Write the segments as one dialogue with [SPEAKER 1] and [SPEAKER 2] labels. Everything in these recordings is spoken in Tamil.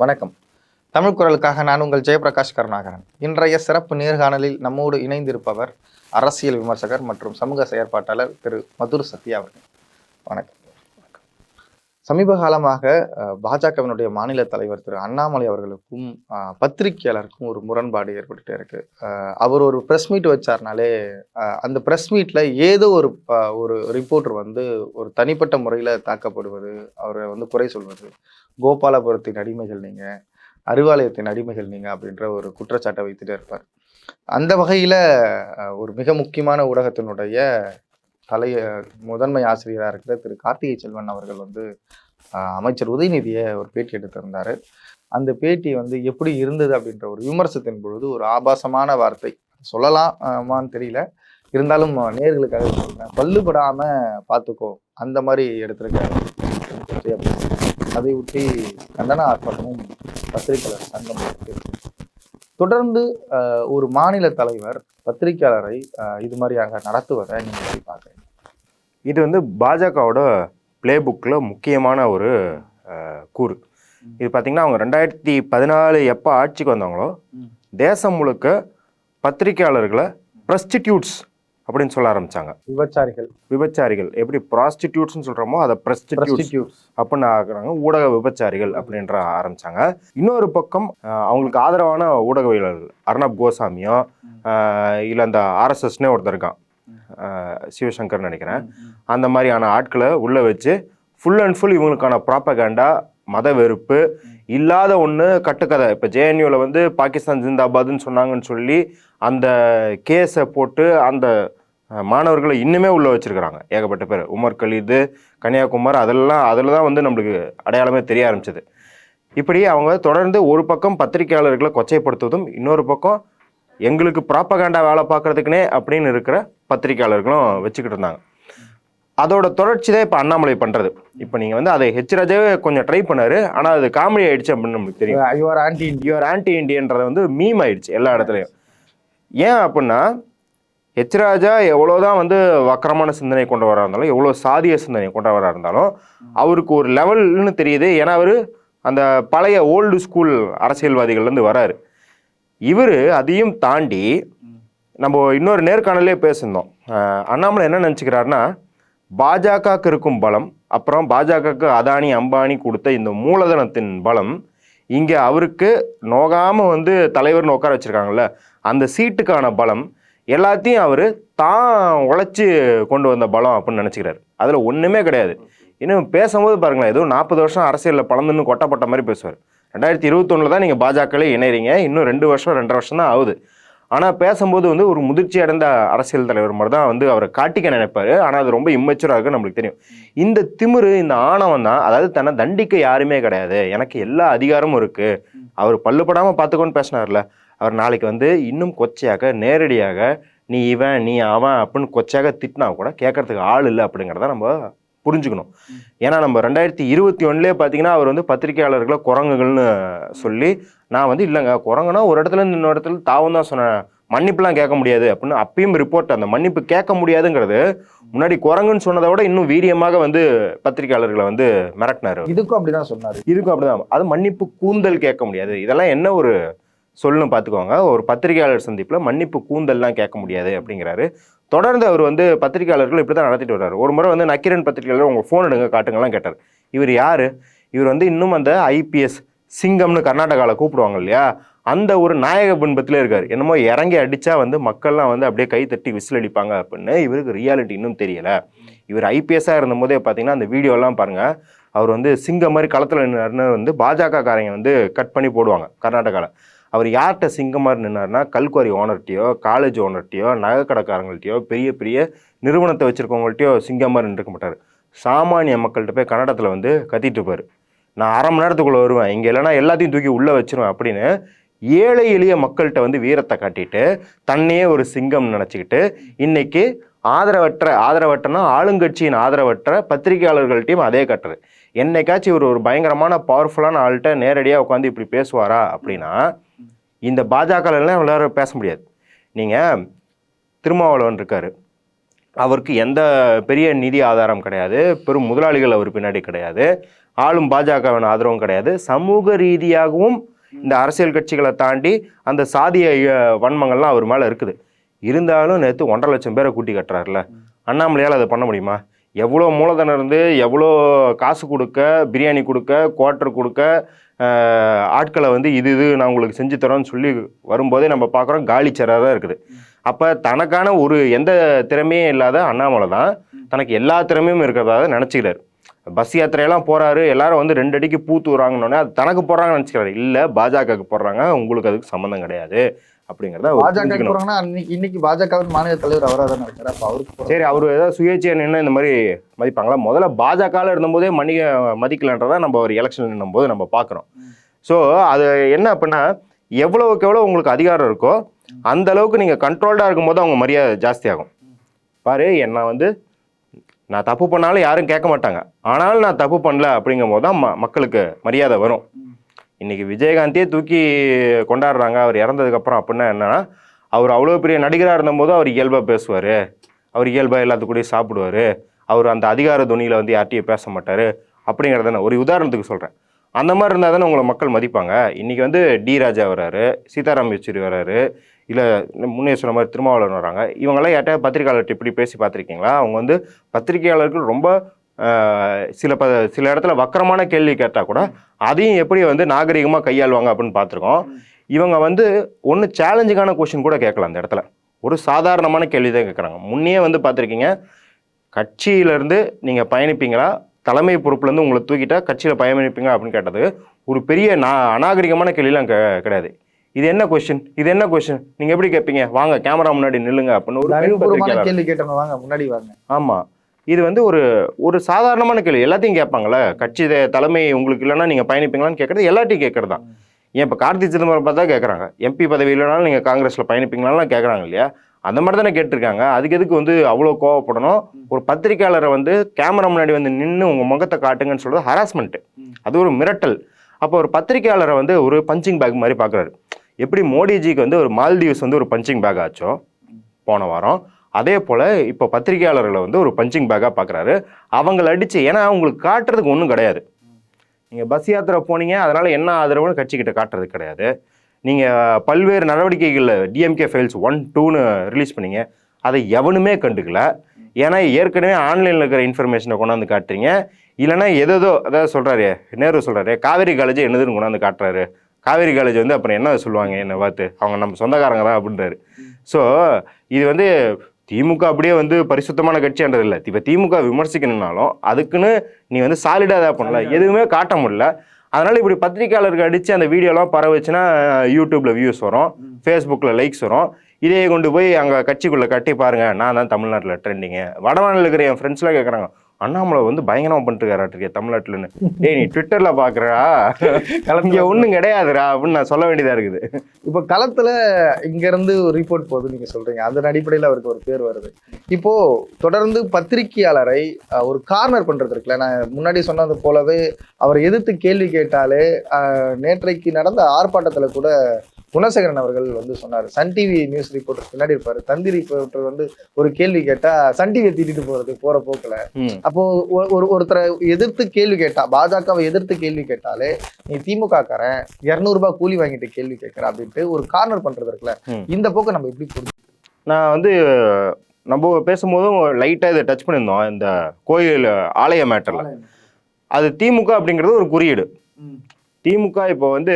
[SPEAKER 1] வணக்கம். தமிழ் குரலுக்காக நான் உங்கள் ஜெயபிரகாஷ் கருணாகரன். இன்றைய சிறப்பு நேர்காணலில் நம்மோடு இணைந்திருப்பவர் அரசியல் விமர்சகர் மற்றும் சமூக செயற்பாட்டாளர் திரு மதுர் சத்யா அவர்கள். வணக்கம். சமீப காலமாக பாஜகவினுடைய மாநில தலைவர் திரு அண்ணாமலை அவர்களுக்கும் பத்திரிகையாளருக்கும் ஒரு முரண்பாடு ஏற்பட்டுட்டே இருக்கு. அவர் ஒரு ப்ரெஸ் மீட் வச்சார்னாலே அந்த ப்ரெஸ் மீட்ல ஏதோ ஒரு ஒரு ரிப்போர்ட்டர் வந்து ஒரு தனிப்பட்ட முறையில் தாக்கப்படுவது அவரை வந்து குறை சொல்வது கோபாலபுரத்தின் அடிமைகள் நீங்க அறிவாலயத்தின் அடிமைகள் நீங்க அப்படின்ற ஒரு குற்றச்சாட்டை வைத்துட்டே இருப்பார். அந்த வகையில் ஒரு மிக முக்கியமான ஊடகத்தினுடைய தலைய முதன்மை ஆசிரியராக இருக்கிற திரு கார்த்திகை செல்வன் அவர்கள் வந்து அமைச்சர் உதயநிதியை ஒரு பேட்டி எடுத்திருந்தார். அந்த பேட்டி வந்து எப்படி இருந்தது அப்படின்ற ஒரு விமர்சத்தின் பொழுது ஒரு ஆபாசமான வார்த்தை. சொல்லலாமான்னு தெரியல. இருந்தாலும் நேர்களுக்காக சொல்கிறேன் பல்லுபடாமல் பார்த்துக்கோ அந்த மாதிரி எடுத்திருக்காரு. அதை ஒட்டி கண்டன ஆர்ப்பாட்டமும் பத்திரிகையாளர் சங்கம் இருக்குது தொடர்ந்து ஒரு மாநில தலைவர் பத்திரிகையாளரை அஹ், இது மாதிரியாக நடத்துவதை நீங்க எப்படி பார்க்குறீங்க?
[SPEAKER 2] இது வந்து பாஜகவோட பிளே புக்கில் முக்கியமான ஒரு கூறு. இது பார்த்தீங்கன்னா அவங்க ரெண்டாயிரத்தி பதினாலு எப்போ ஆட்சிக்கு வந்தாங்களோ. தேசம் முழுக்க பத்திரிகையாளர்களை ப்ரஸ்டிடியூட்ஸ் அப்படின்னு சொல்ல ஆரம்பிச்சாங்க.
[SPEAKER 1] விபச்சாரிகள்.
[SPEAKER 2] விபச்சாரிகள். எப்படி ப்ராஸ்டிடியூட்ஸ்னு சொல்கிறோமோ அதை ப்ரஸ்டிடியூட்ஸ். அப்படின்னு ஆக்குறாங்க. ஊடக விபச்சாரிகள் அப்படின்ற ஆரம்பிச்சாங்க. இன்னொரு பக்கம் அவங்களுக்கு ஆதரவான ஊடகவியலாளர்கள். அர்ணப் கோசாமியோ இல்லை அந்த ஆர்எஸ்எஸ்னே ஒருத்தர் இருக்கான். அஹ், சிவசங்கர் நினைக்கிறேன். அந்த மாதிரியான ஆட்களை உள்ள வச்சு ஃபுல் அண்ட் ஃபுல் இவங்களுக்கான ப்ராப்பகேண்டா மத வெறுப்பு இல்லாத ஒன்று கட்டுக்கதை. இப்போ ஜேஎன்யூவில் வந்து பாகிஸ்தான் ஜிந்தாபாத்னு சொன்னாங்கன்னு சொல்லி அந்த கேஸை போட்டு அந்த மாணவர்களை இன்னுமே உள்ள வச்சிருக்கிறாங்க. ஏகப்பட்ட பேர். உமர் கலீது கன்னியாகுமார் அதெல்லாம் அதில் தான் வந்து நம்மளுக்கு அடையாளமே தெரிய ஆரம்பிச்சது. இப்படி அவங்க தொடர்ந்து ஒரு பக்கம் பத்திரிகையாளர்களை கொச்சைப்படுத்துவதும் இன்னொரு பக்கம் எங்களுக்கு ப்ராப்பகேண்டா வேலை பார்க்கறதுக்குனே அப்படின்னு இருக்கிற பத்திரிகையாளர்களும் வச்சுக்கிட்டு இருந்தாங்க. அதோட தொடர்ச்சி தான் இப்போ அண்ணாமலை பண்ணுறது இப்போ நீங்கள் வந்து அதை ஹெச் ராஜாவே கொஞ்சம் ட்ரை பண்ணாரு. ஆனால் அது காமெடி ஆயிடுச்சு அப்படின்னு நமக்கு தெரியும்.
[SPEAKER 1] Are anti
[SPEAKER 2] யுவர் ஆன்டி இண்டியன்றதை வந்து மீம் ஆயிடுச்சு எல்லா இடத்துலையும். ஏன் அப்படின்னா ஹெச்ராஜா எவ்வளோதான் வந்து வக்கரமான சிந்தனை கொண்டு இருந்தாலும் எவ்வளோ சாதிய சிந்தனை கொண்டு இருந்தாலும் அவருக்கு ஒரு லெவல்னு தெரியுது. ஏன்னா அவர் அந்த பழைய ஓல்டு ஸ்கூல் அரசியல்வாதிகள்லேருந்து வராரு. இவர் அதையும் தாண்டி நம்ம இன்னொரு நேர்காணலே பேசியிருந்தோம். அண்ணாமலை என்ன நினச்சிக்கிறாருன்னா பாஜகவுக்கு இருக்கும் பலம் அப்புறம் பாஜகவுக்கு அதானி அம்பானி கொடுத்த இந்த மூலதனத்தின் பலம் இங்கே அவருக்கு நோகாமல் வந்து தலைவர்னு உட்கார வச்சுருக்காங்கல்ல அந்த சீட்டுக்கான பலம் எல்லாத்தையும் அவர் தான் உழைச்சி கொண்டு வந்த பலம் அப்படின்னு நினச்சிக்கிறாரு. அதில் ஒன்றுமே கிடையாது. இன்னும் பேசும்போது பாருங்களேன் ஏதோ நாற்பது வருஷம் அரசியலில் பழந்துன்னு கொட்டப்பட்ட மாதிரி பேசுவார். ரெண்டாயிரத்தி இருபத்தொன்னில் தான் நீங்கள் பாஜகவிலே இணைறீங்க இன்னும் ரெண்டு வருஷம் ரெண்டரை வருஷம் தான் ஆகுது. ஆனால் பேசும்போது வந்து ஒரு முதிர்ச்சி அடைந்த அரசியல் தலைவர் மாதிரி தான் வந்து அவரை காட்டிக்க நினைப்பாரு. ஆனால் அது ரொம்ப இம்மெச்சூராக இருக்கும் நம்மளுக்கு தெரியும். இந்த திமிரு இந்த ஆணவம் தான் அதாவது தன்னை தண்டிக்க யாருமே கிடையாது. எனக்கு எல்லா அதிகாரமும் இருக்குது அவர் பல்லுப்படாமல் பார்த்துக்கோன்னு பேசினார்ல. அவர் நாளைக்கு வந்து இன்னும் கொச்சையாக நேரடியாக நீ இவன் நீ அவன் அப்படின்னு கொச்சையாக திட்டினா கூட கேட்கறதுக்கு ஆள் இல்லை அப்படிங்கிறத நம்ம புரிஞ்சுக்கணும். ஏன்னா நம்ம ரெண்டாயிரத்தி இருபத்தி ஒன்றுலேயே பார்த்தீங்கன்னா அவர் வந்து பத்திரிகையாளர்களை குரங்குகள்னு சொல்லி நான் வந்து இல்லைங்க. குரங்குனா ஒரு இடத்துல இருந்து இன்னொரு இடத்துல தாவும் தான் சொன்னேன். மன்னிப்புலாம் கேட்க முடியாது அப்படின்னு அப்பயும் ரிப்போர்ட் அந்த மன்னிப்பு கேட்க முடியாதுங்கிறது முன்னாடி குரங்குன்னு சொன்னதை விட இன்னும் வீரியமாக வந்து பத்திரிகையாளர்களை வந்து மிரட்டினாரு
[SPEAKER 1] இதுக்கும் அப்படிதான் சொன்னாரு.
[SPEAKER 2] இதுக்கும் அப்படிதான். அது மன்னிப்பு கூந்தல் கேட்க முடியாது. இதெல்லாம் என்ன ஒரு சொல்லணும் பார்த்துக்கோங்க ஒரு பத்திரிகையாளர் சந்திப்பில் மன்னிப்பு கூந்தல்லாம் கேட்க முடியாது அப்படிங்கிறாரு. தொடர்ந்து அவர் வந்து பத்திரிகையாளர்கள் இப்படி தான் நடத்திட்டு வர்றாரு. ஒரு முறை வந்து நக்கிரன் பத்திரிகையாளர் உங்கள் ஃபோன் எடுங்க காட்டுங்கலாம் கேட்டார். இவர் யார்? இவர் வந்து இன்னும் அந்த ஐபிஎஸ் சிங்கம்னு கர்நாடகாவில் கூப்பிடுவாங்க இல்லையா? அந்த ஒரு நாயக பின்பத்திலே இருக்கார். என்னமோ இறங்கி அடித்தா வந்து மக்கள்லாம் வந்து அப்படியே கை தட்டி விசில் அடிப்பாங்க அப்படின்னு இவருக்கு ரியாலிட்டி இன்னும் தெரியலை. இவர் ஐபிஎஸ்ஸாக இருந்தபோதே பார்த்தீங்கன்னா அந்த வீடியோலாம் பாருங்கள் அவர் வந்து சிங்கம் மாதிரி களத்தில் நின்னாருன்னு வந்து பாஜக காரங்க வந்து கட் பண்ணி போடுவாங்க கர்நாடகாவில் அவர் யார்கிட்ட சிங்கம் மாதிரி நின்னார்னா கல்குவாரி ஓனர்கிட்டயோ காலேஜ் ஓனர்கிட்டயோ நகைக்கடைக்காரங்கள்ட்டையோ பெரிய பெரிய நிறுவனத்தை வச்சுருக்கவங்கள்ட்டையோ சிங்கம் மாதிரி நின்றுக்க மாட்டார். சாமானிய மக்கள்கிட்ட போய் கன்னடத்தில் வந்து கத்திட்டு இருப்பார். நான் அரை மணி நேரத்துக்குள்ளே வருவேன். இங்கே இல்லைனா எல்லாத்தையும் தூக்கி உள்ளே வச்சிருவேன் அப்படின்னு ஏழை எளிய மக்கள்கிட்ட வந்து வீரத்தை காட்டிட்டு தன்னையே ஒரு சிங்கம் நினச்சிக்கிட்டு இன்றைக்கி ஆதரவற்ற ஆதரவற்றனா ஆளுங்கட்சியின் ஆதரவற்ற பத்திரிகையாளர்கள்ட்டையும் அதே கட்டுறது என்னைக்காச்சும் இவர் ஒரு பயங்கரமான பவர்ஃபுல்லான ஆள்கிட்ட நேரடியாக உட்காந்து இப்படி பேசுவாரா அப்படின்னா இந்த பாஜகலாம் எல்லாரும் பேச முடியாது. நீங்கள் திருமாவளவன் இருக்கார். அவருக்கு எந்த பெரிய நிதி ஆதாரம் கிடையாது. பெரும் முதலாளிகள் அவர் பின்னாடி கிடையாது. ஆளும் பாஜகவின் ஆதரவும் கிடையாது. சமூக ரீதியாகவும் இந்த அரசியல் கட்சிகளை தாண்டி அந்த சாதிய வன்மங்கள்லாம் அவர் மேலே இருக்குது. இருந்தாலும் நேற்று ஒன்றரை லட்சம் பேரை கூட்டி கட்டுறாருல அண்ணாமலையால் அதை பண்ண முடியுமா? எவ்வளோ மூலதனம் இருந்து எவ்வளோ காசு கொடுக்க பிரியாணி கொடுக்க குவார்ட்டர் கொடுக்க ஆட்களை வந்து இது இது நான் உங்களுக்கு செஞ்சு தரோன்னு சொல்லி வரும்போதே நம்ம பார்க்குறோம் காலிச்சராக தான் இருக்குது. அப்போ தனக்கான ஒரு எந்த திறமையும் இல்லாத அண்ணாமலை தான் தனக்கு எல்லா திறமையும் இருக்கிறதாக நினச்சிக்கிறாரு. பஸ் யாத்திரையெல்லாம் போகிறாரு எல்லாரும் வந்து ரெண்டு அடிக்கு பூ தூறாங்கன்னொடனே அது தனக்கு போடுறாங்கன்னு நினச்சிக்கிறாரு. இல்லை பாஜகவுக்கு போடுறாங்க உங்களுக்கு அதுக்கு சம்மந்தம் கிடையாது. அப்படிங்கிறத
[SPEAKER 1] பாஜக இன்னைக்கு பாஜகவின் மாநில தலைவர் அவராக தானே இருக்காரு. அப்ப அவருக்கு போறாங்க.
[SPEAKER 2] சரி அவர் ஏதாவது சுயேட்சையா நின்று இந்த மாதிரி மதிப்பாங்களா? முதல்ல பாஜகவில் இருந்தபோதே மணிக மதிக்கலன்றதை நம்ம ஒரு எலெக்ஷன் நின்னும்போது நம்ம பார்க்குறோம். ஸோ அது என்ன அப்படின்னா எவ்வளவுக்கு எவ்வளோ உங்களுக்கு அதிகாரம் இருக்கோ அந்த அளவுக்கு நீங்கள் கண்ட்ரோல்டாக இருக்கும்போது அவங்க மரியாதை ஜாஸ்தியாகும் பாரு என்ன வந்து நான் தப்பு பண்ணாலும் யாரும் கேட்க மாட்டாங்க. ஆனாலும் நான் தப்பு பண்ணல அப்படிங்கும் போது தான் மக்களுக்கு மரியாதை வரும். இன்றைக்கி விஜயகாந்தே தூக்கி கொண்டாடுறாங்க. அவர் இறந்ததுக்கப்புறம் அப்படின்னா என்னன்னா அவர் அவ்வளோ பெரிய நடிகராக இருந்தபோது அவர் இயல்பாக பேசுவார். அவர் இயல்பாக எல்லாத்துக்கூடயும் சாப்பிடுவார். அவர் அந்த அதிகார துணியில் வந்து யார்ட்டையும் பேச மாட்டார். அப்படிங்கிறத ஒரு உதாரணத்துக்கு சொல்கிறேன் அந்த மாதிரி இருந்தால் தானே உங்களை மக்கள் மதிப்பாங்க. இன்றைக்கி வந்து டி ராஜா வராரு சீதாராம் யெச்சூரி வராரு இல்லை முன்னே சொன்ன மாதிரி திருமாவளவன் வராங்க. இவங்கெல்லாம் யார்ட்டையா பத்திரிகையாளர்கிட்ட இப்படி பேசி பார்த்துருக்கீங்களா? அவங்க வந்து பத்திரிகையாளர்கள் ரொம்ப சில ப சில இடத்துல வக்கரமான கேள்வி கேட்டால் கூட அதையும் எப்படி வந்து நாகரிகமாக கையாளுவாங்க அப்படின்னு பார்த்துருக்கோம். இவங்க வந்து ஒன்று சேலஞ்சிங்கான கொஷின் கூட கேட்கல அந்த இடத்துல. ஒரு சாதாரணமான கேள்வி தான் கேட்குறாங்க. முன்னே வந்து பார்த்துருக்கீங்க கட்சியிலேருந்து நீங்கள் பயணிப்பீங்களா? தலைமை பொறுப்புலேருந்து உங்களை தூக்கிட்டா கட்சியில் பயணிப்பீங்க அப்படின்னு கேட்டது ஒரு பெரிய நா அநாகரிகமான கேள்விலாம் கெ- கிடையாது. இது என்ன கொஸ்டின் இது என்ன கொஸ்டின் நீங்கள் எப்படி கேட்பீங்க? வாங்க கேமரா முன்னாடி நில்லுங்க அப்படின்னு ஒரு
[SPEAKER 1] கேள்வி. கேட்டவங்க வாங்க முன்னாடி வாங்க.
[SPEAKER 2] ஆமாம் இது வந்து ஒரு ஒரு சாதாரணமான கேள்வி. எல்லாத்தையும் கேட்பாங்கல்ல? கட்சி தலைமை உங்களுக்கு இல்லைன்னா நீங்கள் பயணிப்பீங்களான்னு கேட்குறது எல்லாத்தையும் கேட்குறது தான். ஏன் இப்போ கார்த்தி சிதம்பரம் பார்த்தா கேட்குறாங்க. எம்பி பதவி இல்லைனாலும் நீங்கள் காங்கிரஸில் பயணிப்பீங்களான்னு கேட்குறாங்க இல்லையா? அந்த மாதிரி தானே கேட்டிருக்காங்க. அதுக்கு எதுக்கு வந்து அவ்வளோ கோவப்படணும்? ஒரு பத்திரிக்கையாளரை வந்து கேமரா முன்னாடி வந்து நின்று உங்கள் முகத்தை காட்டுங்கன்னு சொல்கிறது ஹராஸ்மெண்ட்டு அது ஒரு மிரட்டல். அப்போ ஒரு பத்திரிக்கையாளரை வந்து ஒரு பஞ்சிங் பேக் மாதிரி பார்க்குறாரு. எப்படி மோடிஜிக்கு வந்து ஒரு மால்தீவ்ஸ் வந்து ஒரு பஞ்சிங் பேக் ஆச்சோ? போன வாரம். அதே போல் இப்போ பத்திரிகையாளர்களை வந்து ஒரு பஞ்சிங் பேக்காக பார்க்குறாரு அவங்கள அடித்து ஏன்னா அவங்களுக்கு காட்டுறதுக்கு ஒன்றும் கிடையாது. நீங்கள் பஸ் யாத்திரை போனீங்க அதனால் என்ன ஆதரவுன்னு கட்சிக்கிட்ட காட்டுறது கிடையாது. நீங்கள் பல்வேறு நடவடிக்கைகளில் டிஎம்கே ஃபைல்ஸ் ஒன் டூன்னு ரிலீஸ் பண்ணீங்க. அதை எவனுமே கண்டுக்கல. ஏன்னா ஏற்கனவே ஆன்லைனில் இருக்கிற இன்ஃபர்மேஷனை கொண்டாந்து காட்டுறீங்க. இல்லைன்னா எதோ அதாவது சொல்கிறாரு நேரு சொல்கிறாரு காவேரி காலேஜ் என்னதுன்னு கொண்டாந்து காட்டுறாரு. காவேரி காலேஜ் வந்து அப்புறம் என்ன சொல்லுவாங்க என்னை பார்த்து? அவங்க நம்ம சொந்தக்காரங்க தான் அப்படின்றாரு. ஸோ இது வந்து திமுக அப்படியே வந்து பரிசுத்தமான கட்சின்றது இல்லை. இப்போ திமுக விமர்சிக்கணும்னாலும் அதுக்குன்னு நீ வந்து சாலிடாக தான் பண்ணல. எதுவுமே காட்ட முடியல. அதனால இப்படி பத்திரிக்கையாளருக்கு அடித்து அந்த வீடியோலாம் பரவச்சுன்னா யூடியூப்ல வியூஸ் வரும். ஃபேஸ்புக்கில் லைக்ஸ் வரும். இதே கொண்டு போய் அங்கே கட்சிக்குள்ளே கட்டி பாருங்க. நான் தான் தமிழ்நாட்டில் ட்ரெண்டிங்கு வடமாநில இருக்கிற என் ஃப்ரெண்ட்ஸ்லாம் கேட்குறாங்க அண்ணாமலை வந்து பயங்கரமாக பண்ணிட்டுருக்காராட்டிருக்கே தமிழ்நாட்டில்னு டேய் நீ ட்விட்டரில் பார்க்குறா இங்கே ஒன்றும் கிடையாதுடா அப்படின்னு நான் சொல்ல வேண்டியதாக இருக்குது.
[SPEAKER 1] இப்போ களத்துல இங்க இருந்து ஒரு ரிப்போர்ட் போகுது நீங்க சொல்றீங்க. அதன் அடிப்படையில் அவருக்கு ஒரு பேர் வருது. இப்போ தொடர்ந்து பத்திரிகையாளரை ஒரு கார்னர் பண்றது இருக்குல்ல. நான் முன்னாடி சொன்னது போலவே அவரை எதிர்த்து கேள்வி கேட்டாலே நேற்றைக்கு நடந்த ஆர்ப்பாட்டத்துல கூட குணசேகரன் அவர்கள் வந்து சொன்னார். சன் டிவி நியூஸ் ரிப்போர்ட்டர் பின்னாடி இருப்பாரு. தந்தி ரிப்போர்ட்டர் வந்து ஒரு கேள்வி கேட்டா சன் டிவியை தீட்டிட்டு போறது போற போக்குல. அப்போ ஒரு ஒருத்தரை எதிர்த்து கேள்வி கேட்டா பாஜகவை எதிர்த்து கேள்வி கேட்டாலே நீ திமுக காரன் இருநூறு ரூபாய் கூலி வாங்கிட்டு கேள்வி கேட்கற அப்படின்ட்டு ஒரு கார்னர் பண்றது இருக்குல்ல. இந்த போக்கை நம்ம எப்படி புரிஞ்சு
[SPEAKER 2] நான் வந்து நம்ம பேசும்போதும் லைட்டாக இதை டச் பண்ணியிருந்தோம் இந்த கோயில் ஆலய மேட்டரில். அது திமுக அப்படிங்கிறது ஒரு குறியீடு. திமுக இப்போ வந்து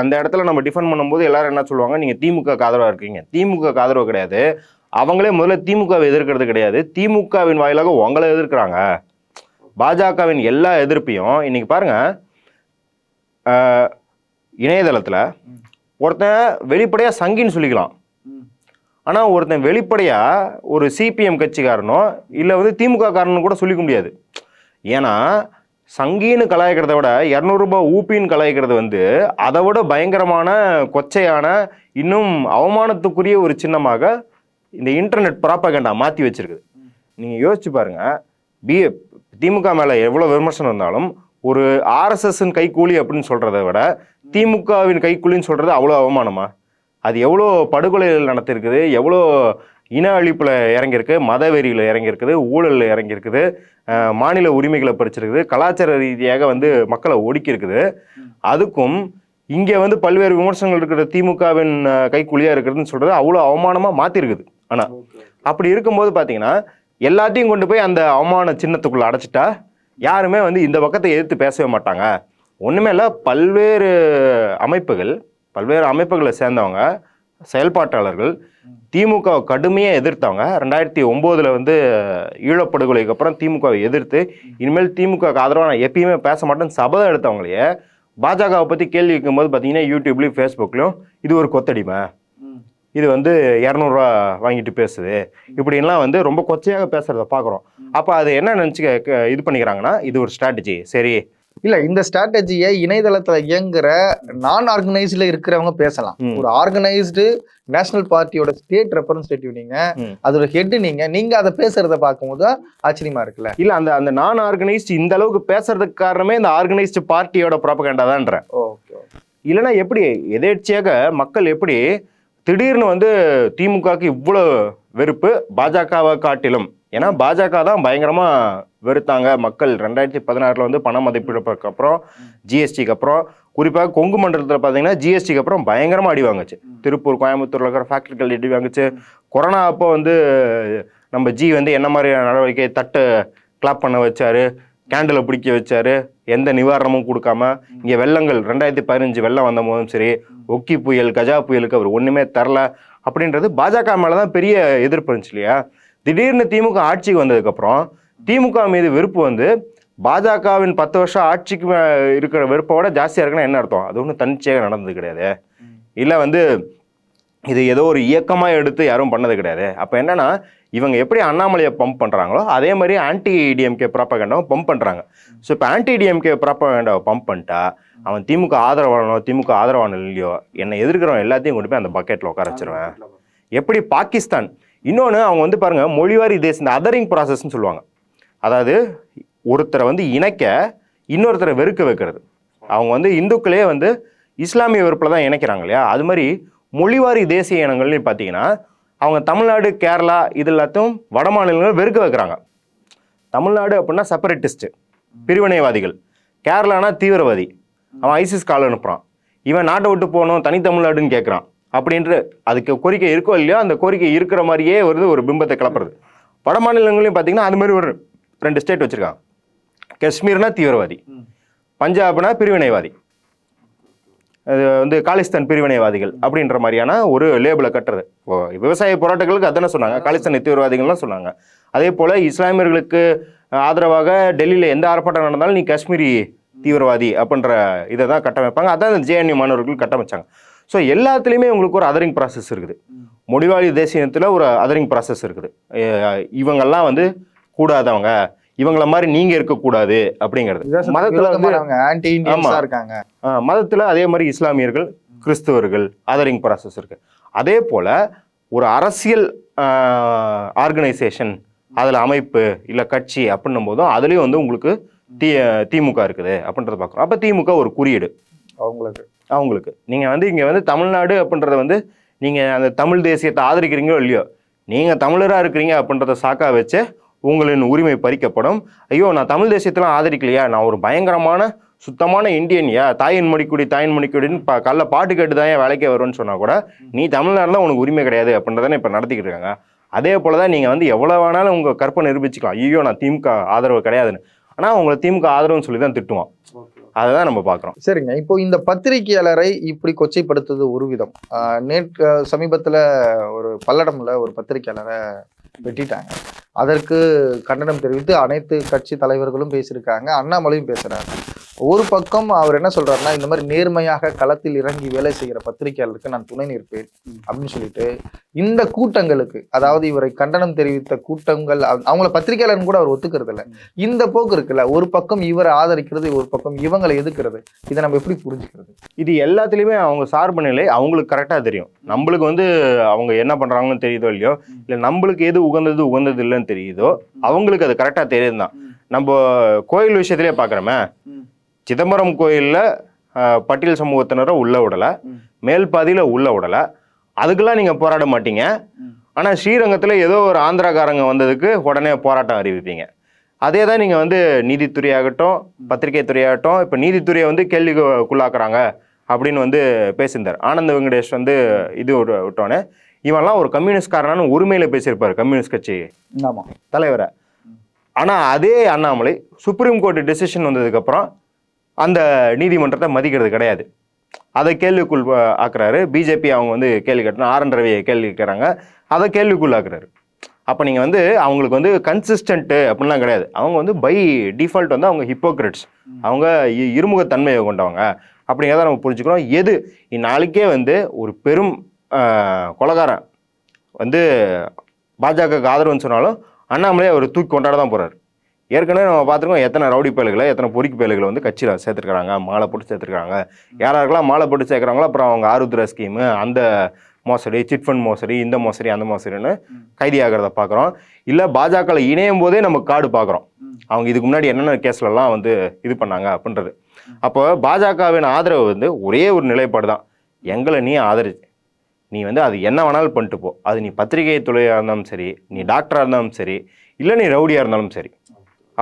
[SPEAKER 2] அந்த இடத்துல நம்ம டிஃபெண்ட் பண்ணும்போது எல்லாரும் என்ன சொல்லுவாங்க? நீங்கள் திமுக ஆதரவாக இருக்கீங்க. திமுக ஆதரவு கிடையாது. அவங்களே முதல்ல திமுகவை எதிர்க்கிறது கிடையாது. திமுகவின் வாயிலாக உங்களை எதிர்க்கிறாங்க. பாஜகவின் எல்லா எதிர்ப்பையும் இன்னைக்கு பாருங்க. இணையதளத்தில் ஒருத்தன் வெளிப்படையாக சங்கின்னு சொல்லிக்கலாம். ஆனால் ஒருத்தன் வெளிப்படையாக ஒரு சிபிஎம் கட்சிக்காரனோ இல்லை வந்து திமுக காரனும் கூட சொல்லிக்க முடியாது. ஏன்னா சங்கின்னு கலாய்க்கிறத விட இரநூறுபா ஊப்பின்னு கலாய்க்கிறது வந்து அதை விட பயங்கரமான கொச்சையான இன்னும் அவமானத்துக்குரிய ஒரு சின்னமாக இந்த இன்டர்நெட் ப்ராப்பகண்டா மாற்றி வச்சிருக்குது. நீங்கள் யோசிச்சு பாருங்க பி திமுக மேலே எவ்வளோ விமர்சனம் இருந்தாலும் ஒரு ஆர்எஸ்எஸ்ஸின் கைக்கூலி அப்படின்னு சொல்கிறத விட திமுகவின் கைக்கூலின்னு சொல்கிறது அவ்வளோ அவமானமா? அது எவ்வளோ படுகொலைகள் நடத்திருக்குது எவ்வளோ இன அழிப்புல இறங்கியிருக்கு மத வெறியில இறங்கியிருக்குது ஊழல்ல இறங்கியிருக்குது மாநில உரிமைகளை பறிச்சிருக்குது கலாச்சார ரீதியாக வந்து மக்களை ஒடுக்கி இருக்குது அதுக்கும் இங்க வந்து பல்வேறு விமர்சனங்கள் இருக்கிற திமுகவின் அஹ், கைக்குழியா இருக்கிறதுன்னு சொல்றது அவ்வளோ அவமானமா மாத்திருக்குது ஆனா அப்படி இருக்கும்போது பாத்தீங்கன்னா எல்லாத்தையும் கொண்டு போய் அந்த அவமான சின்னத்துக்குள்ள அடைச்சிட்டா யாருமே வந்து இந்த பக்கத்தை எதிர்த்து பேசவே மாட்டாங்க. ஒண்ணுமே இல்லை பல்வேறு அமைப்புகள் பல்வேறு அமைப்புகளை சேர்ந்தவங்க செயல்பாட்டாளர்கள் திமுக வை கடுமையா எதிர்த்தவங்க. ரெண்டாயிரத்தி ஒம்போதுல வந்து ஈழப்படுகொலைக்கு அப்புறம் திமுகவை எதிர்த்து இனிமேல் திமுக க்கு ஆதரவா நான் எப்பயுமே பேச மாட்டேன்னு சபதம் எடுத்தவங்களையே பாஜகவை பத்தி கேள்வி கேட்கும்போது பார்த்தீங்கன்னா யூடியூப்லயும் ஃபேஸ்புக்லயும் இது ஒரு கொத்தடிமை. இது வந்து இரநூறுவா வாங்கிட்டு பேசுது. இப்படின்லாம் வந்து ரொம்ப கொச்சையாக பேசுறத பார்க்குறோம் அப்போ அது என்ன நினச்சி இது பண்ணிக்கிறாங்கன்னா இது ஒரு ஸ்ட்ராட்டஜி சரி
[SPEAKER 1] இல்ல இந்த ஸ்ட்ராட்டஜியை இணையதளத்துல இயங்குற நான் ஆர்கனைஸ்ல இருக்கிறவங்க பேசலாம். ஒரு ஆர்கனைஸ்டு நேஷனல் பார்ட்டியோட ஸ்டேட் ரெப்ரஸன்டேட்டிவ் நீங்க. அதோட ஹெட் நீங்க நீங்க அதை பேசுறத பார்க்கும்போது ஆச்சரியமா இருக்குல்ல?
[SPEAKER 2] இல்ல அந்த அந்த நான் ஆர்கனைஸ்டு இந்த அளவுக்கு பேசுறதுக்கு காரணமே இந்த ஆர்கனைஸ்டு பார்ட்டியோட ப்ராபகண்டா தான்ற.
[SPEAKER 1] ஓகே
[SPEAKER 2] இல்லைன்னா எப்படி எதேர்ச்சியாக மக்கள் எப்படி திடீர்னு வந்து திமுகவுக்கு இவ்வளோ வெறுப்பு பாஜகவை காட்டிலும்? ஏன்னா பாஜக தான் பயங்கரமா வெறுத்தாங்க மக்கள். ரெண்டாயிரத்தி பதினாறுல வந்து பண மதிப்பிழப்புக்கு அப்புறம் ஜிஎஸ்டிக்கு அப்புறம் குறிப்பாக கொங்கு மண்டலத்தில் பார்த்தீங்கன்னா ஜிஎஸ்டிக்கு அப்புறம் பயங்கரமா அடி வாங்குச்சு. திருப்பூர் கோயம்புத்தூர்ல இருக்கிற ஃபேக்டரிகள் அடி வாங்குச்சு. கொரோனா அப்போ வந்து நம்ம ஜி வந்து என்ன மாதிரியான நடவடிக்கை தட்டு கிளாப் பண்ண வச்சாரு கேண்டிலை பிடிக்க வச்சாரு எந்த நிவாரணமும் கொடுக்காம இங்கே வெள்ளங்கள் ரெண்டாயிரத்தி பதினஞ்சு வெள்ளம் வந்த போதும் சரி ஒக்கி புயல் கஜா புயலுக்கு அவர் ஒன்றுமே தரல அப்படின்றது பாஜக மேலே தான் பெரிய எதிர்ப்பு இருந்துச்சு இல்லையா? திடீர்னு திமுக ஆட்சிக்கு வந்ததுக்கப்புறம் திமுக மீது வெறுப்பு வந்து பாஜகவின் பத்து வருஷம் ஆட்சிக்கு இருக்கிற வெறுப்போட ஜாஸ்தியாக இருக்குன்னா என்ன அர்த்தம்? அது ஒன்றும் தன்னிச்சையாக நடந்தது கிடையாது. இல்லை வந்து இது ஏதோ ஒரு இயக்கமாக எடுத்து யாரும் பண்ணது கிடையாது. அப்போ என்னென்னா இவங்க எப்படி அண்ணாமலையை பம்ப் பண்ணுறாங்களோ அதே மாதிரி ஆன்டி டிஎம்கே ப்ராப்பகண்டாவை பம்ப் பண்ணுறாங்க ஸோ இப்போ ஆன்டி டிஎம்கே ப்ராப்பகண்டாவை பம்ப் பண்ணிட்டா அவன் திமுக ஆதரவானோ திமுக ஆதரவான இல்லையோ என்னை எதிர்க்கிறவன் எல்லாத்தையும் கொண்டு போய் அந்த பக்கெட்டில் உட்கார வச்சிருவேன். எப்படி பாகிஸ்தான் இன்னொன்று அவங்க வந்து பாருங்க மொழிவாரி தேச இந்த அதரிங் ப்ராசஸ்ன்னு சொல்லுவாங்க. அதாவது ஒருத்தரை வந்து இணைக்க இன்னொருத்தரை வெறுக்க வைக்கிறது. அவங்க வந்து இந்துக்களே வந்து இஸ்லாமிய வெறுப்பில் தான் இணைக்கிறாங்க இல்லையா? அது மாதிரி மொழிவாரி தேசிய இனங்கள்னு பார்த்தீங்கன்னா அவங்க தமிழ்நாடு கேரளா இது எல்லாத்தையும் வட மாநிலங்கள் வெறுக்க வைக்கிறாங்க. தமிழ்நாடு அப்படின்னா செப்பரேட்டிஸ்ட்டு பிரிவினைவாதிகள். கேரளானா தீவிரவாதி. அவன் ஐசிஸ் கால் அனுப்புகிறான் இவன் நாட்டை விட்டு போகணும் தனித்தமிழ்நாடுன்னு கேட்குறான் அப்படின்ற அதுக்கு கோரிக்கை இருக்கோ இல்லையோ அந்த கோரிக்கை இருக்கிற மாதிரியே வருது ஒரு பிம்பத்தை கிளப்புறது. வட மாநிலங்களையும் பார்த்தீங்கன்னா அது மாதிரி ஒரு ரெண்டு ஸ்டேட் வச்சுருக்காங்க. காஷ்மீர்னா தீவிரவாதி. பஞ்சாப்னா பிரிவினைவாதி. அது வந்து காலிஸ்தான் பிரிவினைவாதிகள் அப்படின்ற மாதிரியான ஒரு லேபிளை கட்டுறது. விவசாய போராட்டங்களுக்கு அதானே சொன்னாங்க. காலிஸ்தான் தீவிரவாதிகள்லாம் சொன்னாங்க. அதே போல் இஸ்லாமியர்களுக்கு ஆதரவாக டெல்லியில் எந்த ஆர்ப்பாட்டம் நடந்தாலும் நீ காஷ்மீரி தீவிரவாதி அப்படின்ற இதை தான் கட்டமைப்பாங்க. அதான் இந்த ஜேஎன்யூ மாணவர்கள் கட்டமைச்சாங்க. ஸோ எல்லாத்துலேயுமே உங்களுக்கு ஒரு அதரிங் ப்ராசஸ் இருக்குது. முடிவாளி தேசியத்தில் ஒரு அதரிங் ப்ராசஸ் இருக்குது. இவங்கெல்லாம் வந்து கூடாதவங்க. இவங்கள மாதிரி நீங்கள் இருக்கக்கூடாது அப்படிங்கிறது. மதத்தில் வந்து.
[SPEAKER 1] இருக்காங்க.
[SPEAKER 2] மதத்தில் அதே மாதிரி இஸ்லாமியர்கள் கிறிஸ்தவர்கள் அதரிங் ப்ராசஸ் இருக்கு. அதே போல் ஒரு அரசியல் ஆர்கனைசேஷன் அதில் அமைப்பு இல்லை கட்சி அப்படின்னும் போதும் அதுலேயும் வந்து உங்களுக்கு தி திமுக இருக்குது அப்படின்றத பார்க்குறோம் அப்போ திமுக ஒரு குறியீடு.
[SPEAKER 1] அவங்களுக்கு.
[SPEAKER 2] அவங்களுக்கு. நீங்கள் வந்து இங்கே வந்து தமிழ்நாடு அப்படின்றத வந்து நீங்கள் அந்த தமிழ் தேசியத்தை ஆதரிக்கிறீங்களோ இல்லையோ நீங்கள் தமிழராக இருக்கிறீங்க அப்படின்றத சாக்கா வச்சு உங்களின் உரிமை பறிக்கப்படும். ஐயோ நான் தமிழ் தேசியத்தெலாம் ஆதரிக்கலையா? நான் ஒரு பயங்கரமான சுத்தமான இந்தியன்யா? தாயின் மொழிக்குடி தாயின் மொழிக்குடின்னு பா கல்ல பாட்டு கேட்டு தான் ஏன் வேலைக்கே வரும்னு சொன்னால் கூட நீ தமிழ்நாடு தான் உனக்கு உரிமை கிடையாது அப்படின்றதானே இப்போ நடத்திக்கிட்டு இருக்காங்க. அதே போல தான் நீங்கள் வந்து எவ்வளோ வேணாலும் உங்கள் கற்பனை நிரூபிச்சிக்கலாம். ஐயோ நான் திமுக ஆதரவு கிடையாதுன்னு. ஆனால் உங்களை திமுக ஆதரவுன்னு சொல்லி தான் திட்டுவான் அதை தான் நம்ம பார்க்குறோம்
[SPEAKER 1] சரிங்க. இப்போ இந்த பத்திரிகையாளரை இப்படி கொச்சைப்படுத்துவது ஒரு விதம். நேற்று சமீபத்தில் ஒரு பல்லடமில் ஒரு பத்திரிகையாளரை வெட்டிட்டாங்க. அதற்கு கண்டனம் தெரிவித்து அனைத்து கட்சி தலைவர்களும் பேசியிருக்காங்க அண்ணாமலையும் பேசுகிறாங்க ஒரு பக்கம் அவர் என்ன சொல்றாருன்னா இந்த மாதிரி நேர்மையாக களத்தில் இறங்கி வேலை செய்கிற பத்திரிகையாளருக்கு நான் துணை நிற்பேன் அப்படின்னு சொல்லிட்டு இந்த கூட்டங்களுக்கு அதாவது இவரை கண்டனம் தெரிவித்த கூட்டங்கள் அவ- அவங்கள பத்திரிகையாளர்னு கூட அவர் ஒத்துக்கிறது இல்ல இந்த போக்கு இருக்குல்ல ஒரு பக்கம் இவரை ஆதரிக்கிறது ஒரு பக்கம் இவங்களை எதுக்குறது இதை நம்ம எப்படி புரிஞ்சுக்கிறது?
[SPEAKER 2] இது எல்லாத்துலேயுமே அவங்க சார்பு நிலை அவங்களுக்கு கரெக்டாக தெரியும். நம்மளுக்கு வந்து அவங்க என்ன பண்ணுறாங்கன்னு தெரியுதோ இல்லையோ இல்லை நம்மளுக்கு எது உகந்தது உகந்தது இல்லைன்னு தெரியுதோ அவங்களுக்கு அது கரெக்டாக தெரியுது தான் நம்ம கோயில் விஷயத்திலே பார்க்குறோமே சிதம்பரம் கோயிலில் பட்டியல் சமூகத்தினரை உள்ள விடலை. மேல் பாதியில் உள்ள விடலை. அதுக்கெல்லாம் நீங்கள் போராட மாட்டீங்க. ஆனால் ஸ்ரீரங்கத்தில் ஏதோ ஒரு ஆந்திராக்காரங்க வந்ததுக்கு உடனே போராட்டம் அறிவிப்பீங்க. அதே தான் நீங்கள் வந்து நீதித்துறை ஆகட்டும் பத்திரிகை துறையாகட்டும் இப்போ நீதித்துறையை வந்து கேள்விக்குள்ளாக்குறாங்க அப்படின்னு வந்து பேசியிருந்தார். ஆனந்த வெங்கடேஷ் வந்து இது விட்டோன்னே இவன்லாம் ஒரு கம்யூனிஸ்ட்காரனான உரிமையில் பேசியிருப்பார் கம்யூனிஸ்ட் கட்சி
[SPEAKER 1] ஆமா.
[SPEAKER 2] தலைவரை. ஆனால் அதே அண்ணாமலை சுப்ரீம் கோர்ட் டெசிஷன் வந்ததுக்கப்புறம் அந்த நீதிமன்றத்தை மதிக்கிறது கிடையாது. அதை கேள்விக்குள் ஆக்குறாரு. பிஜேபி அவங்க வந்து கேள்வி கேட்டணும் ஆர் என் ரவியை கேள்வி கேட்குறாங்க. அதை கேள்விக்குள் ஆக்குறாரு. அப்போ நீங்கள் வந்து அவங்களுக்கு வந்து கன்சிஸ்டன்ட்டு அப்படின்லாம் கிடையாது. அவங்க வந்து பை டிஃபால்ட் வந்து அவங்க ஹிப்போக்ரிட்ஸ் அவங்க இ- இருமுகத்தன்மையை கொண்டவங்க. அப்படிங்கிறத நம்ம புரிஞ்சுக்கிறோம். எது? இந்நாளைக்கே வந்து ஒரு பெரும் கொலகாரன் வந்து பாஜகவுக்கு ஆதரவுன்னு சொன்னாலும் அண்ணாமலையை அவர் தூக்கி கொண்டாட தான் போகிறார் ஏற்கனவே நம்ம பார்த்துருக்கோம் எத்தனை ரவுடி பயல்களை எத்தனை பொறிக்கு பயல்களை வந்து கட்சியில் சேர்த்துருக்காங்க மாலை போட்டு சேர்த்துருக்காங்க யார் மாலை போட்டு சேர்க்குறாங்களோ அப்புறம் அவங்க ஆருத்ரா ஸ்கீமு அந்த மோசடி சிட் ஃபண்ட் மோசடி இந்த மோசடி அந்த மோசடின்னு கைதியாகிறத பார்க்குறோம். இல்லை பாஜகவில் இணையும் போதே நம்ம காடு பார்க்குறோம். அவங்க இதுக்கு முன்னாடி என்னென்ன கேஸ்லலாம் வந்து இது பண்ணாங்க அப்படின்றது. அப்போ பாஜகவின் ஆதரவு வந்து ஒரே ஒரு நிலைப்பாடு தான். எங்களை நீ ஆதரிச்சு நீ வந்து அது என்ன வேணாலும் பண்ணிட்டு போ. அது நீ பத்திரிகை துறையாக இருந்தாலும் சரி நீ டாக்டராக இருந்தாலும் சரி இல்லை நீ ரவுடியாக இருந்தாலும் சரி.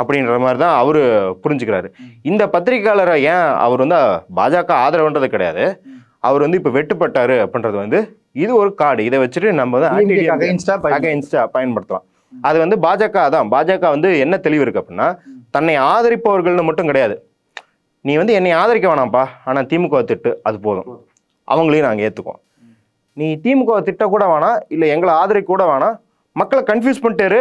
[SPEAKER 2] அப்படின்ற மாதிரி தான் அவர் புரிஞ்சுக்கிறாரு. இந்த பத்திரிகையாளரை ஏன் அவர் வந்து பாஜக ஆதரவுன்றது கிடையாது. அவர் வந்து இப்போ வெட்டுப்பட்டாரு அப்படின்றது வந்து இது ஒரு கார்டு இதை வச்சுட்டு நம்ம வந்து
[SPEAKER 1] அகைன்ஸ்டா
[SPEAKER 2] பயன்படுத்தலாம் அது வந்து பாஜக அதான் பாஜக வந்து என்ன தெளிவு இருக்கு அப்படின்னா தன்னை ஆதரிப்பவர்கள்னு மட்டும் கிடையாது. நீ வந்து என்னை ஆதரிக்க வேணாம்ப்பா. ஆனால் திமுக திட்டு அது போதும். அவங்களையும் நாங்கள் ஏற்றுக்குவோம் நீ திமுக திட்ட கூட வேணாம். இல்லை எங்களை ஆதரிக்க கூட வேணாம். மக்களை கன்ஃபியூஸ் பண்ணிட்டாரு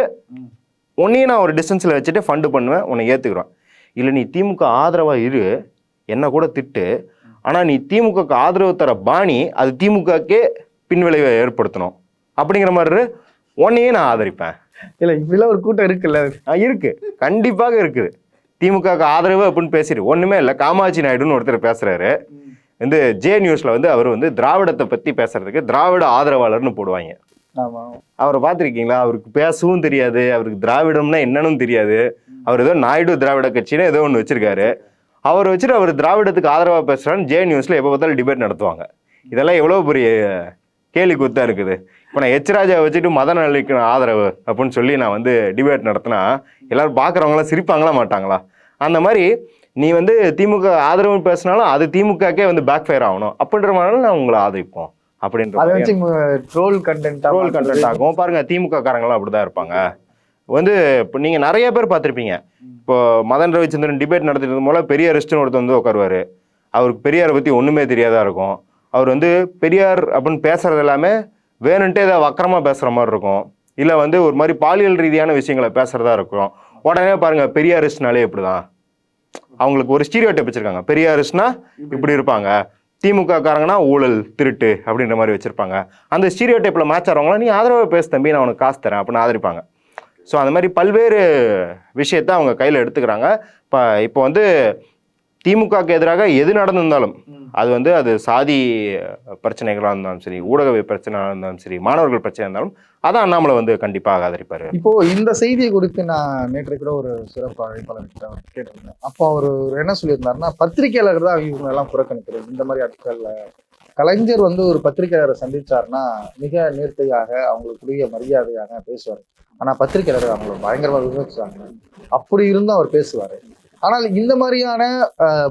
[SPEAKER 2] உன்னையும் நான் ஒரு டிஸ்டன்ஸில் வச்சுட்டு ஃபண்டு பண்ணுவேன் உன்னை ஏற்றுக்குறேன் இல்லை நீ திமுக ஆதரவாக இரு என்ன கூட திட்டு. ஆனால் நீ திமுகக்கு ஆதரவு தர பாணி அது திமுகக்கே பின்விளைவை ஏற்படுத்தணும். அப்படிங்கிற மாதிரி உன்னையே நான் ஆதரிப்பேன்.
[SPEAKER 1] இல்ல இப்படிலாம் ஒரு கூட்டம் இருக்குல்ல?
[SPEAKER 2] ஆ, இருக்கு. கண்டிப்பாக இருக்குது. திமுகக்கு ஆதரவு அப்படின்னு பேசிட்டு ஒண்ணுமே இல்லை காமாட்சி நாயுடுன்னு ஒருத்தர் பேசுறாரு. வந்து ஜே நியூஸ்ல வந்து அவர் வந்து திராவிடத்தை பத்தி பேசுறதுக்கு திராவிட ஆதரவாளர்னு போடுவாங்க. அவரை பார்த்துருக்கீங்களா? அவருக்கு பேசவும் தெரியாது. அவருக்கு திராவிடம்னா என்னன்னு தெரியாது. அவர் ஏதோ நாயுடு திராவிட கட்சின்னு ஏதோ ஒன்று வச்சிருக்காரு. அவர் வச்சுட்டு அவர் திராவிடத்துக்கு ஆதரவாக பேசுகிறான்னு ஜே நியூஸில் எப்போ பார்த்தாலும் டிபேட் நடத்துவாங்க. இதெல்லாம் எவ்வளோ பெரிய கேலி குத்தா இருக்குது. இப்போ நான் எச் ராஜா வச்சுட்டு மத நலிக்கு ஆதரவு அப்படின்னு சொல்லி நான் வந்து டிபேட் நடத்தினா எல்லோரும் பார்க்குறவங்களாம் சிரிப்பாங்களா மாட்டாங்களா? அந்த மாதிரி நீ வந்து திமுக ஆதரவு பேசினாலும் அது திமுகக்கே வந்து பேக் ஃபயர் ஆகணும். அப்படின்ற மாதிரி நான் உங்களை ஆதரிப்போம். அப்படின்ற
[SPEAKER 1] அதை வச்சு ட்ரோல் கண்டென்ட்
[SPEAKER 2] ஆகும். பாருங்க திமுக காரங்களாம் அப்படிதான் இருப்பாங்க. வந்து இப்போ நீங்க நிறைய பேர் பார்த்திருப்பீங்க. இப்போ மதன் ரவிச்சந்திரன் டிபேட் நடத்திட்டு போல பெரியாரிஸ்ட்னு ஒருத்தர் வந்து உட்காருவாரு. அவருக்கு பெரியாரை பத்தி ஒண்ணுமே தெரியாதா இருக்கும். அவர் வந்து பெரியார் அப்படின்னு பேசுறது எல்லாமே வேணுன்ட்டே ஏதாவது வக்கரமா பேசுற மாதிரி இருக்கும். இல்ல வந்து ஒரு மாதிரி பாலியல் ரீதியான விஷயங்களை பேசுறதா இருக்கும். உடனே பாருங்க பெரியாரிஸ்ட்னாலே இப்படிதான். அவங்களுக்கு ஒரு ஸ்டீரியோ டைப் வச்சிருக்காங்க பெரியாரிஸ்ட்னா இப்படி இருப்பாங்க. திமுக காரங்கன்னா ஊழல் திருட்டு அப்படின்ற மாதிரி வச்சுருப்பாங்க. அந்த ஸ்டீரியோ டைப்பில் மேட்ச் ஆகிறவங்களாம் நீ ஆதரவாக பேச தம்பி நான் உனக்கு காசு தரேன் அப்படின்னு ஆதரிப்பாங்க. ஸோ அந்த மாதிரி பல்வேறு விஷயத்த அவங்க கையில் எடுத்துக்கிறாங்க. இப்போ இப்போ வந்து திமுகக்கு எதிராக எது நடந்திருந்தாலும் அது வந்து அது சாதி பிரச்சனைகளாக இருந்தாலும் சரி ஊடக பிரச்சனையாக இருந்தாலும் சரி மாணவர்கள் பிரச்சனை இருந்தாலும் அதை அண்ணாமலை வந்து கண்டிப்பாக ஆதரிப்பார்.
[SPEAKER 1] இப்போ இந்த செய்தியை குறித்து நான் நேற்று கூட ஒரு சிறப்பு அழைப்பாளர்கிட்ட கேட்டிருந்தேன். அப்போ அவர் என்ன சொல்லியிருந்தாருன்னா பத்திரிகையாளர் தான் இவங்க எல்லாம் புறக்கணிக்கிறது. இந்த மாதிரி ஆட்கள்ல கலைஞர் வந்து ஒரு பத்திரிகையாளரை சந்திச்சாருன்னா மிக நேர்த்தையாக அவங்களுக்குரிய மரியாதையாக பேசுவார். ஆனா பத்திரிகையாளர் அவங்கள பயங்கரமா விமர்சிச்சாங்க அப்படி இருந்தும் அவர் பேசுவாரு. ஆனால் இந்த மாதிரியான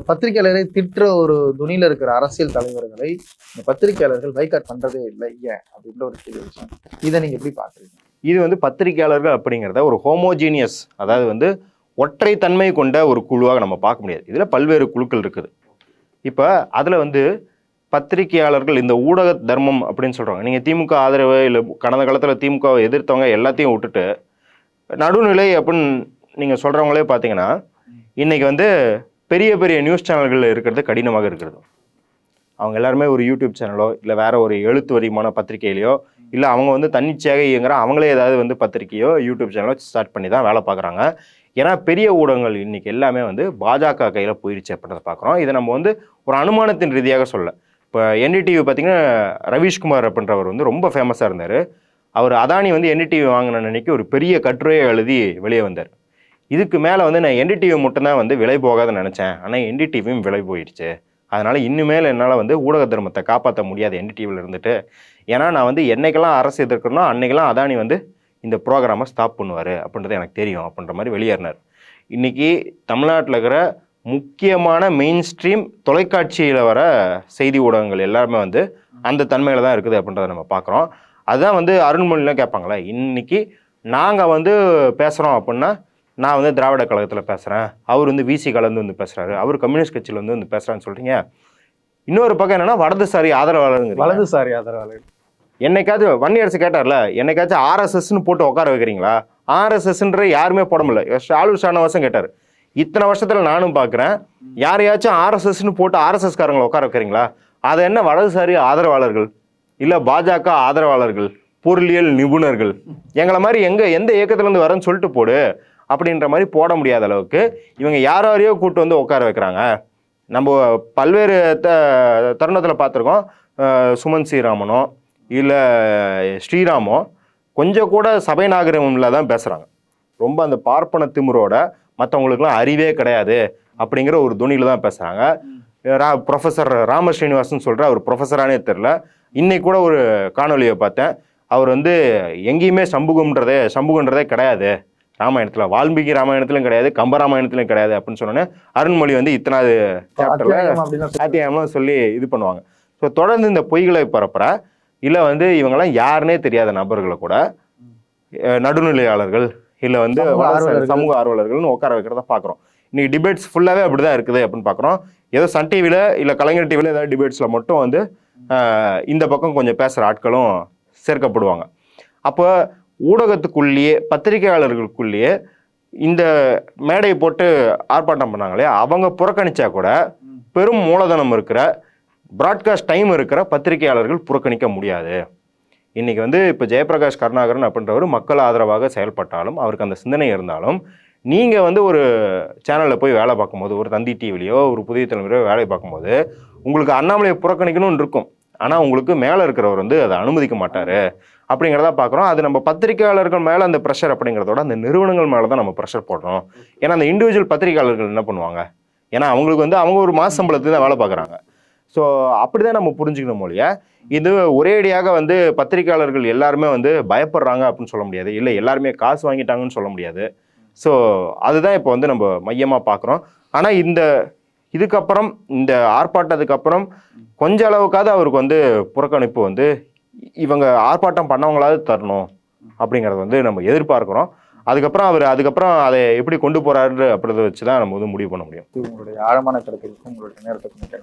[SPEAKER 1] பத்திரிகையாளரை திட்டுற ஒரு துணியில் இருக்கிற அரசியல் தலைவர்களை இந்த பத்திரிகையாளர்கள் பைக்காட் பண்ணுறதே இல்லை ஏன்? அப்படின்ற ஒரு கேள்வி விஷயம் இதை நீங்கள் எப்படி பார்க்குறீங்க?
[SPEAKER 2] இது வந்து பத்திரிகையாளர்கள் அப்படிங்கிறத ஒரு ஹோமோஜீனியஸ் அதாவது வந்து ஒற்றை தன்மை கொண்ட ஒரு குழுவாக நம்ம பார்க்க முடியாது. இதில் பல்வேறு குழுக்கள் இருக்குது. இப்போ அதில் வந்து பத்திரிகையாளர்கள் இந்த ஊடக தர்மம் அப்படின்னு சொல்கிறாங்க நீங்கள் திமுக ஆதரவு இல்லை கடந்த காலத்தில் திமுகவை எதிர்த்தவங்க எல்லாத்தையும் விட்டுட்டு நடுநிலை அப்படின்னு நீங்கள் சொல்கிறவங்களே பார்த்தீங்கன்னா இன்றைக்கி வந்து பெரிய பெரிய நியூஸ் சேனல்களில் இருக்கிறது கடினமாக இருக்கிறது. அவங்க எல்லாருமே ஒரு யூடியூப் சேனலோ இல்லை வேறு ஒரு எழுத்து வடிவமான பத்திரிகையிலையோ இல்லை அவங்க வந்து தன்னிச்சையாக இயங்குற அவங்களே ஏதாவது வந்து பத்திரிக்கையோ யூடியூப் சேனலோ ஸ்டார்ட் பண்ணி தான் வேலை பார்க்குறாங்க. ஏன்னா பெரிய ஊடகங்கள் இன்றைக்கி எல்லாமே வந்து பாஜக கையில் போயிருச்சு அப்படின்றத பார்க்குறோம். இதை நம்ம வந்து ஒரு அனுமானத்தின் ரீதியாக சொல்ல. இப்போ என்டிடிவி பார்த்திங்கன்னா ரவீஷ்குமார் அப்படின்றவர் வந்து ரொம்ப ஃபேமஸாக இருந்தார். அவர் அதானி வந்து என்டிடிவி வாங்கின அன்னைக்கு ஒரு பெரிய கட்டுரையை எழுதி வெளியே வந்தார். இதுக்கு மேலே வந்து நான் என்டிடிவி மட்டும்தான் வந்து விலை போகாதுன்னு நினச்சேன். ஆனால் என்டிடிவியும் விலை போயிடுச்சு. அதனால் இனிமேல் என்னால் வந்து ஊடக தர்மத்தை காப்பாற்ற முடியாது என்டிடிவியில் இருந்துட்டு. ஏன்னா நான் வந்து என்னைக்கெல்லாம் அரசு எதிர்க்கணும் அன்னைக்கெல்லாம் அதானி வந்து இந்த ப்ரோக்ராமை ஸ்டாப் பண்ணுவார் அப்படின்றது எனக்கு தெரியும் அப்படின்ற மாதிரி வெளியேறினார். இன்றைக்கி தமிழ்நாட்டில் இருக்கிற முக்கியமான மெயின் ஸ்ட்ரீம் தொலைக்காட்சியில் வர செய்தி ஊடகங்கள் எல்லாருமே வந்து அந்த தன்மையில் தான் இருக்குது அப்படின்றத நம்ம பார்க்குறோம். அதுதான் வந்து அருண்மொழிலாம் கேட்பாங்களே இன்றைக்கி நாங்கள் வந்து பேசுகிறோம் அப்படின்னா நான் வந்து திராவிட கழகத்தில் பேசுகிறேன் அவர் வந்து விசி கலந்து வந்து பேசுகிறாரு அவர் கம்யூனிஸ்ட் கட்சியில் வந்து வந்து பேசுகிறான்னு சொல்கிறீங்க இன்னொரு பக்கம் என்னன்னா வலதுசாரி ஆதரவாளருங்க
[SPEAKER 1] வலதுசாரி ஆதரவாளர்
[SPEAKER 2] என்னைக்காச்சும் வன்னியரசு கேட்டார்ல என்னைக்காச்சும் ஆர்எஸ்எஸ்ன்னு போட்டு உட்கார வைக்கிறீங்களா ஆர்எஸ்எஸ்ன்ற யாருமே போட முடியல. ஷாலு ஷானவாசம் கேட்டார். இத்தனை வருஷத்தில் நானும் பார்க்குறேன் யாரையாச்சும் ஆர்எஸ்எஸ்ன்னு போட்டு ஆர்எஸ்எஸ் காரங்களை உட்கார வைக்கிறீங்களா அதை என்ன வலதுசாரி ஆதரவாளர்கள் இல்லை பாஜக ஆதரவாளர்கள் பொருளியல் நிபுணர்கள் எங்களை மாதிரி எங்கே எந்த இயக்கத்துலேருந்து வரேன்னு சொல்லிட்டு போடு. அப்படின்ற மாதிரி போட முடியாத அளவுக்கு இவங்க யார் யாரையோ கூட்டு வந்து உட்கார வைக்கிறாங்க. நம்ம பல்வேறு த தருணத்தில் பார்த்துருக்கோம். சுமன் ஸ்ரீராமனோ இல்லை ஸ்ரீராமோ கொஞ்சம் கூட சபை நாகரிகமில் தான் பேசுகிறாங்க ரொம்ப அந்த பார்ப்பன திமுறோட மற்றவங்களுக்குலாம் அறிவே கிடையாது அப்படிங்கிற ஒரு துணியில் தான் பேசுகிறாங்க ரா ப்ரொஃபஸர் ராம ஸ்ரீனிவாசன் சொல்கிற அவர் ப்ரொஃபஸரானே தெரில இன்னைக்கு கூட ஒரு காணொலியை பார்த்தேன். அவர் வந்து எங்கேயுமே சம்புகம்ன்றதே சம்புகன்றதே கிடையாது. ராமாயணத்தில் வால்மீகி ராமாயணத்திலும் கிடையாது கம்ப ராமாயணத்திலும் கிடையாது அப்படின்னு சொன்னோன்னே அருண்மொழி வந்து இத்தனாவது சாப்டரில் சாத்தியம்லாம் சொல்லி இது பண்ணுவாங்க. ஸோ தொடர்ந்து இந்த பொய்களை பரப்புற இல்லை வந்து இவங்கெல்லாம் யாருன்னே தெரியாத நபர்களை கூட நடுநிலையாளர்கள் இல்லை வந்து
[SPEAKER 1] சமூக
[SPEAKER 2] ஆர்வலர்கள்னு உட்கார வைக்கிறத பார்க்குறோம் இன்னைக்கு டிபேட்ஸ் ஃபுல்லாகவே அப்படி தான் இருக்குது அப்படின்னு பார்க்குறோம் ஏதோ சன் டிவியில் இல்லை கலைஞர் டிவியில் ஏதாவது டிபேட்ஸில் மட்டும் வந்து இந்த பக்கம் கொஞ்சம் பேசுகிற ஆட்களும் சேர்க்கப்படுவாங்க. அப்போ ஊடகத்துக்குள்ளேயே பத்திரிகையாளர்களுக்குள்ளேயே இந்த மேடையை போட்டு ஆர்ப்பாட்டம் பண்ணாங்களே அவங்க புறக்கணிச்சா கூட பெரும் மூலதனம் இருக்கிற ப்ராட்காஸ்ட் டைம் இருக்கிற பத்திரிகையாளர்கள் புறக்கணிக்க முடியாது. இன்றைக்கி வந்து இப்போ ஜெயபிரகாஷ் கருணாகரன் அப்படின்றவர் மக்கள் ஆதரவாக செயல்பட்டாலும் அவருக்கு அந்த சிந்தனை இருந்தாலும் நீங்கள் வந்து ஒரு சேனலில் போய் வேலை பார்க்கும்போது ஒரு தந்தி டிவிலையோ ஒரு புதிய தலைமுறையோ வேலை பார்க்கும்போது உங்களுக்கு அண்ணாமலையை புறக்கணிக்கணும்னு இருக்கும். ஆனால் உங்களுக்கு மேலே இருக்கிறவர் வந்து அதை அனுமதிக்க மாட்டார். அப்படிங்கிறத பார்க்குறோம். அது நம்ம பத்திரிகையாளர்கள் மேலே அந்த ப்ரெஷர் அப்படிங்கிறதோட அந்த நிறுவனங்கள் மேலே தான் நம்ம ப்ரெஷர் போடுறோம். ஏன்னா அந்த இண்டிவிஜுவல் பத்திரிகையாளர்கள் என்ன பண்ணுவாங்க? ஏன்னா அவங்களுக்கு வந்து அவங்க ஒரு மாத சம்பளத்துக்கு தான் வேலை பார்க்குறாங்க. ஸோ அப்படி தான் நம்ம புரிஞ்சுக்கணும் மொழிய இது ஒரேடியாக வந்து பத்திரிகையாளர்கள் எல்லாருமே வந்து பயப்படுறாங்க அப்படின்னு சொல்ல முடியாது. இல்லை எல்லாருமே காசு வாங்கிட்டாங்கன்னு சொல்ல முடியாது. ஸோ அதுதான் இப்போ வந்து நம்ம மையமாக பார்க்குறோம். ஆனால் இந்த இதுக்கப்புறம் இந்த ஆர்ப்பாட்டத்துக்கு அப்புறம் கொஞ்ச அளவுக்காவது அவருக்கு வந்து புறக்கணிப்பு வந்து இவங்க ஆர்ப்பாட்டம் பண்ணவங்களாவது தரணும் அப்படிங்கிறத வந்து நம்ம எதிர்பார்க்குறோம். அதுக்கப்புறம் அவர் அதுக்கப்புறம் அதை எப்படி கொண்டு போறாரு அப்படின்றத வச்சு தான் நம்ம வந்து முடிவு பண்ண முடியும்.
[SPEAKER 1] உங்களுடைய ஆழமான கருத்துக்கும் உங்களுடைய நேரத்துக்கும் நன்றி.